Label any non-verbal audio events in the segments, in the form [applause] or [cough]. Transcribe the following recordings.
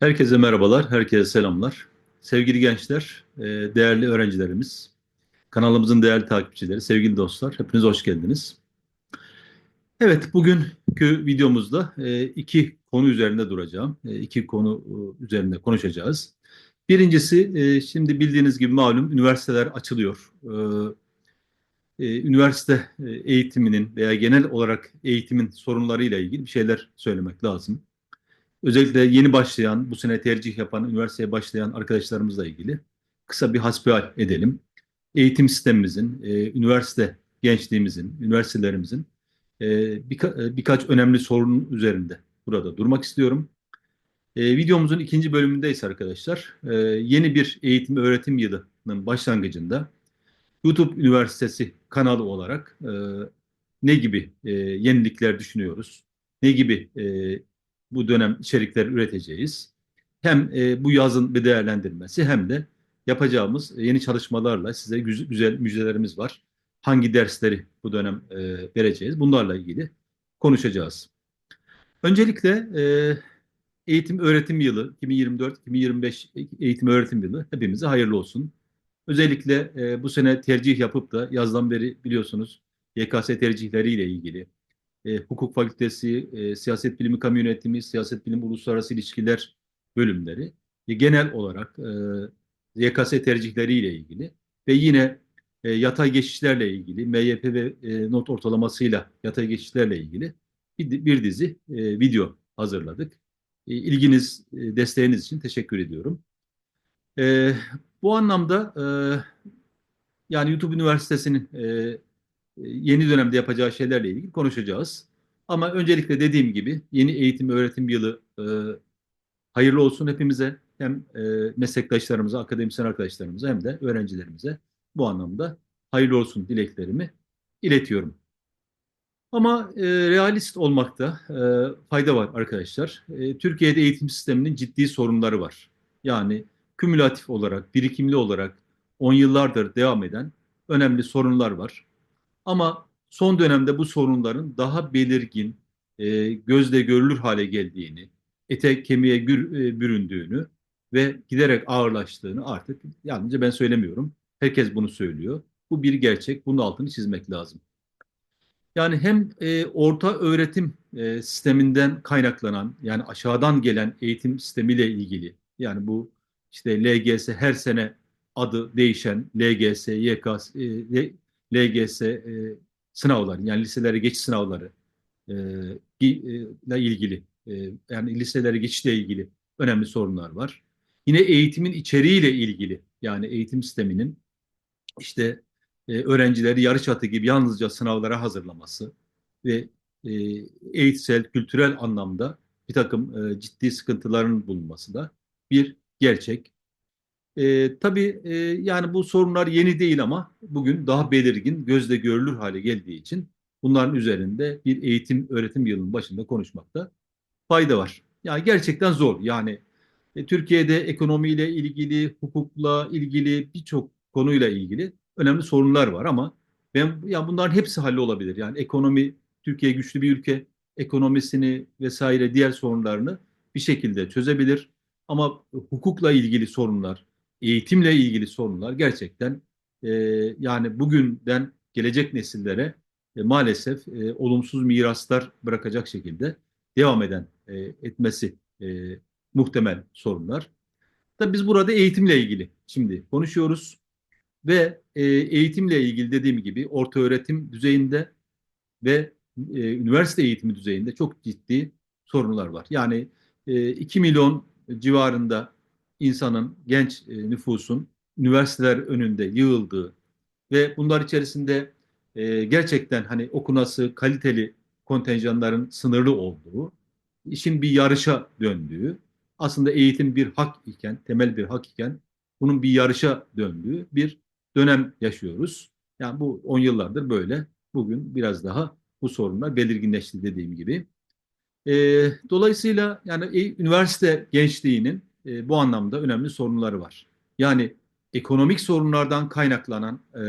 Herkese merhabalar, herkese selamlar. Sevgili gençler, e, değerli öğrencilerimiz, kanalımızın değerli takipçileri, sevgili dostlar, hepiniz hoş geldiniz. Evet, bugünkü videomuzda e, iki konu üzerinde duracağım. E, iki konu üzerinde konuşacağız. Birincisi, şimdi bildiğiniz gibi malum üniversiteler açılıyor. Üniversite eğitiminin veya genel olarak eğitimin sorunlarıyla ilgili bir şeyler söylemek lazım özellikle yeni başlayan, bu sene tercih yapan, üniversiteye başlayan arkadaşlarımızla ilgili kısa bir hasbihal edelim. Eğitim sistemimizin, e, üniversite gençliğimizin, üniversitelerimizin e, birka, e, birkaç önemli sorun üzerinde burada durmak istiyorum. E, videomuzun ikinci bölümündeyiz arkadaşlar. E, yeni bir eğitim öğretim yılının başlangıcında YouTube Üniversitesi kanalı olarak e, ne gibi e, yenilikler düşünüyoruz? Ne gibi e, bu dönem içerikler üreteceğiz. Hem e, bu yazın bir değerlendirmesi hem de yapacağımız yeni çalışmalarla size güzel, güzel müjdelerimiz var. Hangi dersleri bu dönem e, vereceğiz? Bunlarla ilgili konuşacağız. Öncelikle e, eğitim öğretim yılı 2024-2025 eğitim öğretim yılı hepimize hayırlı olsun. Özellikle e, bu sene tercih yapıp da yazdan beri biliyorsunuz YKS tercihleriyle ilgili e, hukuk fakültesi, e, siyaset bilimi kamu yönetimi, siyaset bilimi uluslararası ilişkiler bölümleri e, genel olarak e, YKS tercihleriyle ilgili ve yine e, yatay geçişlerle ilgili, MYP ve e, not ortalamasıyla yatay geçişlerle ilgili bir, bir dizi e, video hazırladık. E, ilginiz, e, desteğiniz için teşekkür ediyorum. E, bu anlamda e, yani YouTube Üniversitesi'nin e, yeni dönemde yapacağı şeylerle ilgili konuşacağız. Ama öncelikle dediğim gibi yeni eğitim öğretim yılı e, hayırlı olsun hepimize hem e, meslektaşlarımıza, akademisyen arkadaşlarımıza hem de öğrencilerimize bu anlamda hayırlı olsun dileklerimi iletiyorum. Ama e, realist olmakta e, fayda var arkadaşlar. E, Türkiye'de eğitim sisteminin ciddi sorunları var. Yani kümülatif olarak, birikimli olarak on yıllardır devam eden önemli sorunlar var. Ama son dönemde bu sorunların daha belirgin, e, gözle görülür hale geldiğini, ete kemiğe gür, e, büründüğünü ve giderek ağırlaştığını artık yalnızca ben söylemiyorum. Herkes bunu söylüyor. Bu bir gerçek. Bunun altını çizmek lazım. Yani hem e, orta öğretim e, sisteminden kaynaklanan yani aşağıdan gelen eğitim sistemiyle ilgili yani bu işte LGS her sene adı değişen LGS, YKS, e, LGS e, sınavları yani liselere geçiş sınavları e, e, ile ilgili e, yani liselere geçişle ilgili önemli sorunlar var. Yine eğitimin içeriğiyle ilgili yani eğitim sisteminin işte e, öğrencileri yarış atı gibi yalnızca sınavlara hazırlaması ve e, eğitsel, kültürel anlamda bir takım e, ciddi sıkıntıların bulunması da bir gerçek. E, tabii e, yani bu sorunlar yeni değil ama bugün daha belirgin, gözle görülür hale geldiği için bunların üzerinde bir eğitim öğretim yılının başında konuşmakta fayda var. Yani gerçekten zor. Yani e, Türkiye'de ekonomiyle ilgili, hukukla ilgili birçok konuyla ilgili önemli sorunlar var ama ben ya bunların hepsi hallolabilir. Yani ekonomi Türkiye güçlü bir ülke, ekonomisini vesaire diğer sorunlarını bir şekilde çözebilir. Ama hukukla ilgili sorunlar, eğitimle ilgili sorunlar gerçekten e, yani bugünden gelecek nesillere e, maalesef e, olumsuz miraslar bırakacak şekilde devam eden e, etmesi e, muhtemel sorunlar. Tabii biz burada eğitimle ilgili şimdi konuşuyoruz ve e, eğitimle ilgili dediğim gibi orta öğretim düzeyinde ve e, üniversite eğitimi düzeyinde çok ciddi sorunlar var. Yani e, 2 milyon civarında insanın, genç e, nüfusun üniversiteler önünde yığıldığı ve bunlar içerisinde e, gerçekten hani okunası kaliteli kontenjanların sınırlı olduğu, işin bir yarışa döndüğü, aslında eğitim bir hak iken, temel bir hak iken bunun bir yarışa döndüğü bir dönem yaşıyoruz. Yani bu 10 yıllardır böyle. Bugün biraz daha bu sorunlar belirginleşti dediğim gibi. E, dolayısıyla yani e, üniversite gençliğinin e, bu anlamda önemli sorunları var. Yani ekonomik sorunlardan kaynaklanan e,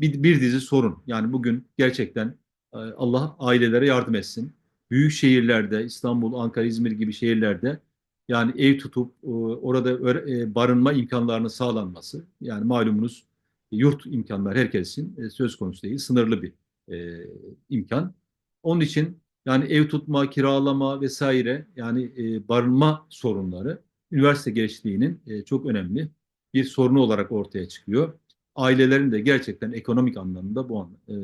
bir, bir dizi sorun. Yani bugün gerçekten e, Allah ailelere yardım etsin. Büyük şehirlerde, İstanbul, Ankara, İzmir gibi şehirlerde Yani ev tutup e, orada e, barınma imkanlarının sağlanması. Yani malumunuz yurt imkanları herkesin e, söz konusu değil, sınırlı bir e, imkan. Onun için yani ev tutma, kiralama vesaire yani e, barınma sorunları üniversite gençliğinin e, çok önemli bir sorunu olarak ortaya çıkıyor. Ailelerin de gerçekten ekonomik anlamda bu e,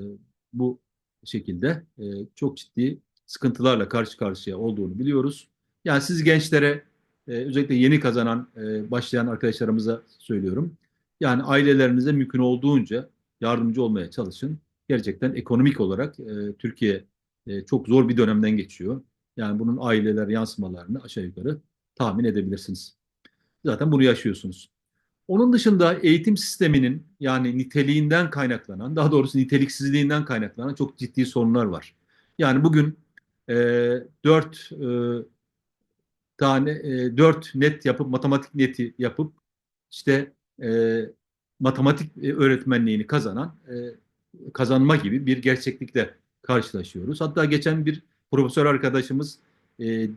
bu şekilde e, çok ciddi sıkıntılarla karşı karşıya olduğunu biliyoruz. Yani siz gençlere e, özellikle yeni kazanan, e, başlayan arkadaşlarımıza söylüyorum. Yani ailelerinize mümkün olduğunca yardımcı olmaya çalışın. Gerçekten ekonomik olarak e, Türkiye e, çok zor bir dönemden geçiyor. Yani bunun aileler yansımalarını aşağı yukarı tahmin edebilirsiniz. Zaten bunu yaşıyorsunuz. Onun dışında eğitim sisteminin yani niteliğinden kaynaklanan, daha doğrusu niteliksizliğinden kaynaklanan çok ciddi sorunlar var. Yani bugün e, dört e, tane e, dört net yapıp matematik neti yapıp işte e, matematik e, öğretmenliğini kazanan e, kazanma gibi bir gerçeklikle karşılaşıyoruz. Hatta geçen bir profesör arkadaşımız e,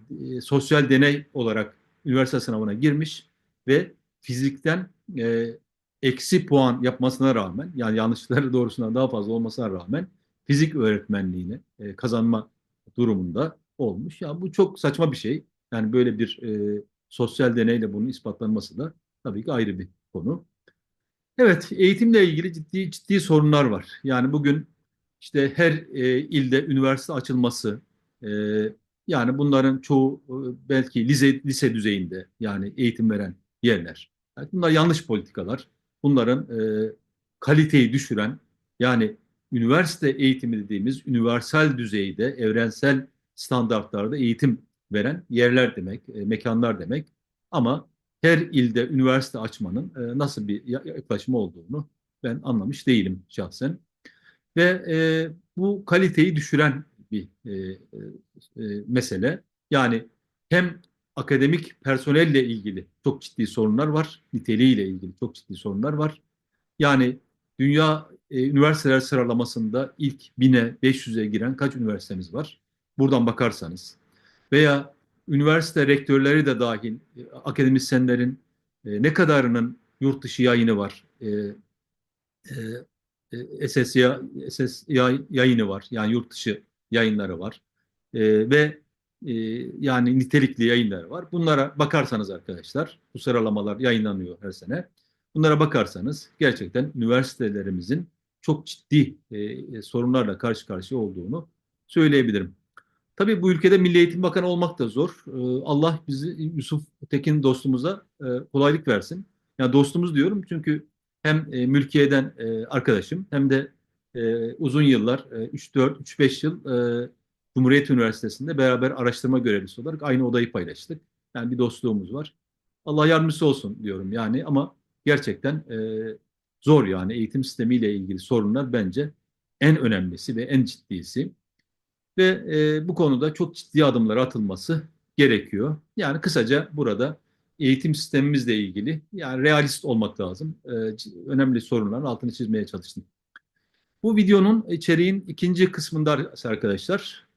sosyal deney olarak üniversite sınavına girmiş ve fizikten e, eksi puan yapmasına rağmen yani yanlışları [laughs] doğrusundan daha fazla olmasına rağmen fizik öğretmenliğini e, kazanma durumunda olmuş. Ya yani bu çok saçma bir şey. Yani böyle bir e, sosyal deneyle bunun ispatlanması da tabii ki ayrı bir konu. Evet, eğitimle ilgili ciddi ciddi sorunlar var. Yani bugün işte her e, ilde üniversite açılması, e, yani bunların çoğu e, belki lise, lise düzeyinde yani eğitim veren yerler. Yani bunlar yanlış politikalar. Bunların e, kaliteyi düşüren yani üniversite eğitimi dediğimiz universal düzeyde, evrensel standartlarda eğitim veren yerler demek, e, mekanlar demek. Ama her ilde üniversite açmanın e, nasıl bir yaklaşım olduğunu ben anlamış değilim şahsen. Ve e, bu kaliteyi düşüren bir e, e, e mesele. Yani hem akademik personelle ilgili çok ciddi sorunlar var, niteliğiyle ilgili çok ciddi sorunlar var. Yani dünya e, üniversiteler sıralamasında ilk 1000'e 500'e giren kaç üniversitemiz var? Buradan bakarsanız veya üniversite rektörleri de dahil e, akademisyenlerin e, ne kadarının yurt dışı yayını var? E, e, SS, SS yayını var. Yani yurt dışı yayınları var. E, ve e, yani nitelikli yayınları var. Bunlara bakarsanız arkadaşlar, bu sıralamalar yayınlanıyor her sene. Bunlara bakarsanız gerçekten üniversitelerimizin çok ciddi e, sorunlarla karşı karşıya olduğunu söyleyebilirim. Tabii bu ülkede Milli Eğitim Bakanı olmak da zor. Ee, Allah bizi Yusuf Tekin dostumuza e, kolaylık versin. Yani dostumuz diyorum çünkü hem e, mülkiyeden e, arkadaşım hem de uzun yıllar 3-4, 3-5 yıl Cumhuriyet Üniversitesi'nde beraber araştırma görevlisi olarak aynı odayı paylaştık. Yani bir dostluğumuz var. Allah yardımcısı olsun diyorum yani ama gerçekten zor yani eğitim sistemiyle ilgili sorunlar bence en önemlisi ve en ciddisi ve e, bu konuda çok ciddi adımlar atılması gerekiyor. Yani kısaca burada eğitim sistemimizle ilgili yani realist olmak lazım. E, önemli sorunların altını çizmeye çalıştım. Bu videonun içeriğin ikinci kısmında arkadaşlar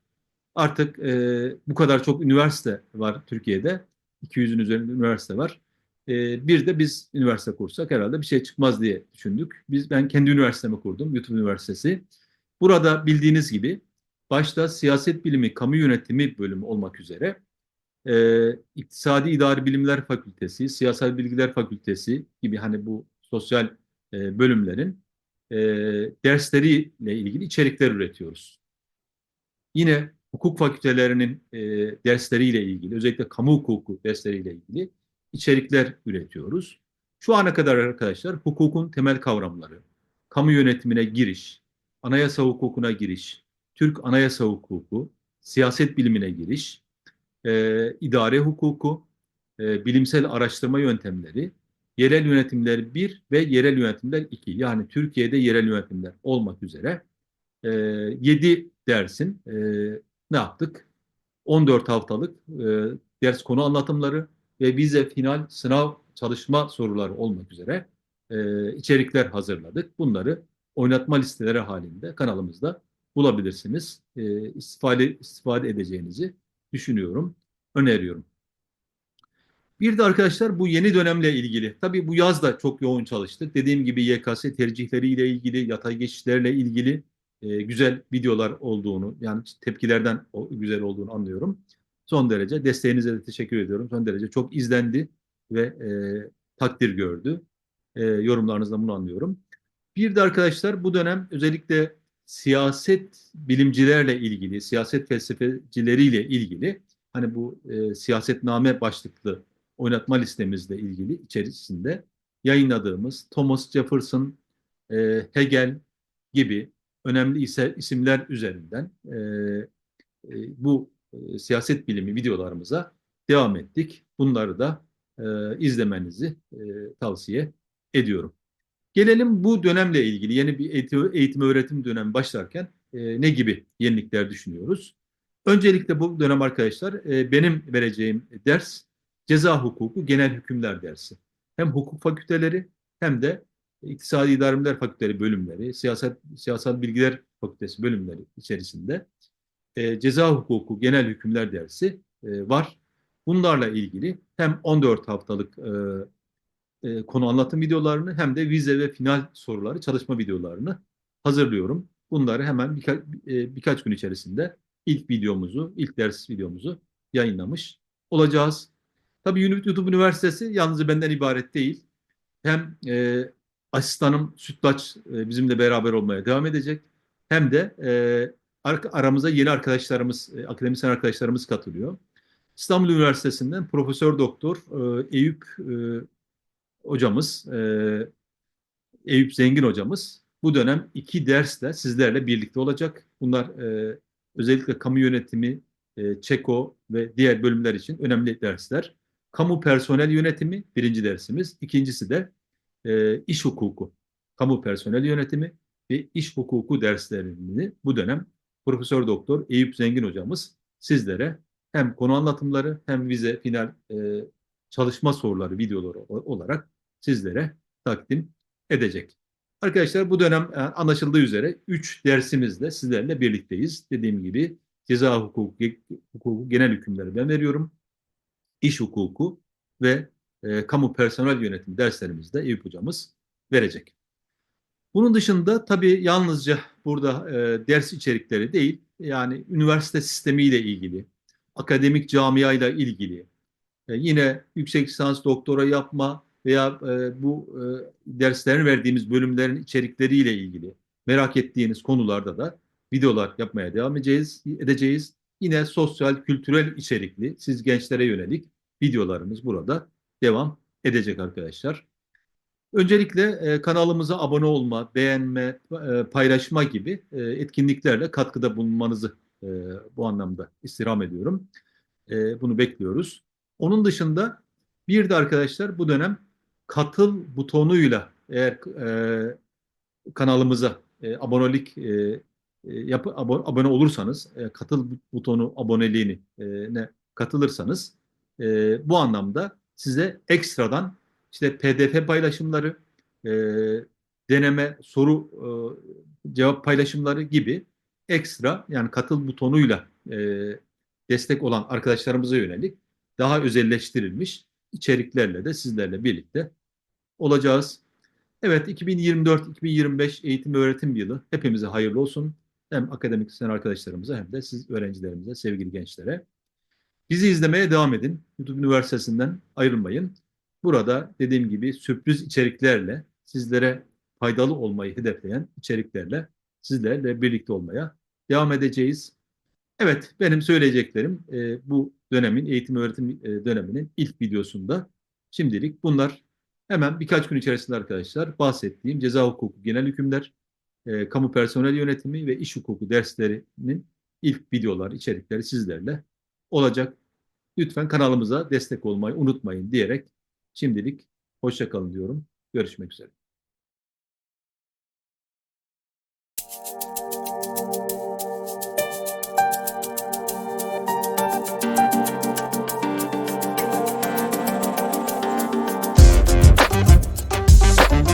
artık e, bu kadar çok üniversite var Türkiye'de. 200'ün üzerinde üniversite var. E, bir de biz üniversite kursak herhalde bir şey çıkmaz diye düşündük. Biz Ben kendi üniversitemi kurdum, YouTube Üniversitesi. Burada bildiğiniz gibi başta siyaset bilimi, kamu yönetimi bölümü olmak üzere e, İktisadi İdari Bilimler Fakültesi, Siyasal Bilgiler Fakültesi gibi hani bu sosyal e, bölümlerin e, dersleriyle ilgili içerikler üretiyoruz. Yine hukuk fakültelerinin e, dersleriyle ilgili, özellikle kamu hukuku dersleriyle ilgili içerikler üretiyoruz. Şu ana kadar arkadaşlar hukukun temel kavramları, kamu yönetimine giriş, anayasa hukukuna giriş, Türk Anayasa Hukuku, siyaset bilimine giriş, e, idare hukuku, e, bilimsel araştırma yöntemleri, yerel yönetimler 1 ve yerel yönetimler 2. Yani Türkiye'de yerel yönetimler olmak üzere e, 7 dersin e, ne yaptık? 14 haftalık e, ders konu anlatımları ve vize final sınav çalışma soruları olmak üzere e, içerikler hazırladık. Bunları oynatma listeleri halinde kanalımızda bulabilirsiniz. E, istifade, istifade edeceğinizi düşünüyorum, öneriyorum. Bir de arkadaşlar bu yeni dönemle ilgili. Tabii bu yaz da çok yoğun çalıştık. Dediğim gibi YKS tercihleriyle ilgili, yatay geçişlerle ilgili e, güzel videolar olduğunu, yani tepkilerden o, güzel olduğunu anlıyorum. Son derece desteğinize de teşekkür ediyorum. Son derece çok izlendi ve e, takdir gördü. E, yorumlarınızdan bunu anlıyorum. Bir de arkadaşlar bu dönem özellikle siyaset bilimcilerle ilgili, siyaset felsefecileriyle ilgili hani bu e, siyasetname başlıklı oynatma listemizle ilgili içerisinde yayınladığımız Thomas Jefferson, e, Hegel gibi önemli isimler üzerinden e, e, bu e, siyaset bilimi videolarımıza devam ettik. Bunları da e, izlemenizi e, tavsiye ediyorum. Gelelim bu dönemle ilgili yeni bir eğitim, eğitim öğretim dönemi başlarken e, ne gibi yenilikler düşünüyoruz? Öncelikle bu dönem arkadaşlar e, benim vereceğim ders ceza hukuku genel hükümler dersi. Hem hukuk fakülteleri hem de İktisadi İdari Fakülteleri bölümleri, siyaset siyasal bilgiler fakültesi bölümleri içerisinde e, ceza hukuku genel hükümler dersi e, var. Bunlarla ilgili hem 14 haftalık e, e, konu anlatım videolarını hem de vize ve final soruları çalışma videolarını hazırlıyorum. Bunları hemen birka, e, birkaç gün içerisinde ilk videomuzu, ilk ders videomuzu yayınlamış olacağız. Tabii YouTube Üniversitesi yalnızca benden ibaret değil. Hem e, asistanım Sütlaç e, bizimle beraber olmaya devam edecek. Hem de e, aramıza yeni arkadaşlarımız, e, akademisyen arkadaşlarımız katılıyor. İstanbul Üniversitesi'nden Profesör Doktor e, Eyüp e, hocamız, e, Eyüp Zengin hocamız bu dönem iki dersle sizlerle birlikte olacak. Bunlar e, özellikle kamu yönetimi, e, ÇEKO ve diğer bölümler için önemli dersler. Kamu personel yönetimi birinci dersimiz. İkincisi de e, iş hukuku, kamu personel yönetimi ve iş hukuku derslerini bu dönem Profesör Doktor Eyüp Zengin hocamız sizlere hem konu anlatımları hem vize final e, çalışma soruları videoları olarak sizlere takdim edecek. Arkadaşlar bu dönem e, anlaşıldığı üzere 3 dersimizle sizlerle birlikteyiz. Dediğim gibi ceza hukuku, hukuku genel hükümleri ben veriyorum. İş hukuku ve e, kamu personel yönetim derslerimizde Eyüp hocamız verecek. Bunun dışında tabii yalnızca burada e, ders içerikleri değil, yani üniversite sistemiyle ilgili, akademik camiayla ilgili, e, yine yüksek lisans doktora yapma veya e, bu e, derslerin verdiğimiz bölümlerin içerikleriyle ilgili merak ettiğiniz konularda da videolar yapmaya devam edeceğiz. edeceğiz. Yine sosyal, kültürel içerikli, siz gençlere yönelik videolarımız burada devam edecek arkadaşlar. Öncelikle e, kanalımıza abone olma, beğenme, e, paylaşma gibi e, etkinliklerle katkıda bulunmanızı e, bu anlamda istirham ediyorum. E, bunu bekliyoruz. Onun dışında bir de arkadaşlar bu dönem katıl butonuyla eğer e, kanalımıza e, abonelik e, e yap, abone olursanız, e, katıl butonu aboneliğini e, katılırsanız e, bu anlamda size ekstradan işte PDF paylaşımları, e, deneme soru e, cevap paylaşımları gibi ekstra yani katıl butonuyla e, destek olan arkadaşlarımıza yönelik daha özelleştirilmiş içeriklerle de sizlerle birlikte olacağız. Evet 2024-2025 eğitim öğretim yılı hepimize hayırlı olsun. Hem akademisyen arkadaşlarımıza hem de siz öğrencilerimize, sevgili gençlere. Bizi izlemeye devam edin. YouTube Üniversitesi'nden ayrılmayın. Burada dediğim gibi sürpriz içeriklerle sizlere faydalı olmayı hedefleyen içeriklerle sizlerle birlikte olmaya devam edeceğiz. Evet, benim söyleyeceklerim e, bu dönemin, eğitim öğretim e, döneminin ilk videosunda. Şimdilik bunlar hemen birkaç gün içerisinde arkadaşlar bahsettiğim ceza hukuku genel hükümler, e, kamu personel yönetimi ve iş hukuku derslerinin ilk videolar, içerikleri sizlerle olacak. Lütfen kanalımıza destek olmayı unutmayın diyerek şimdilik hoşçakalın diyorum. Görüşmek üzere.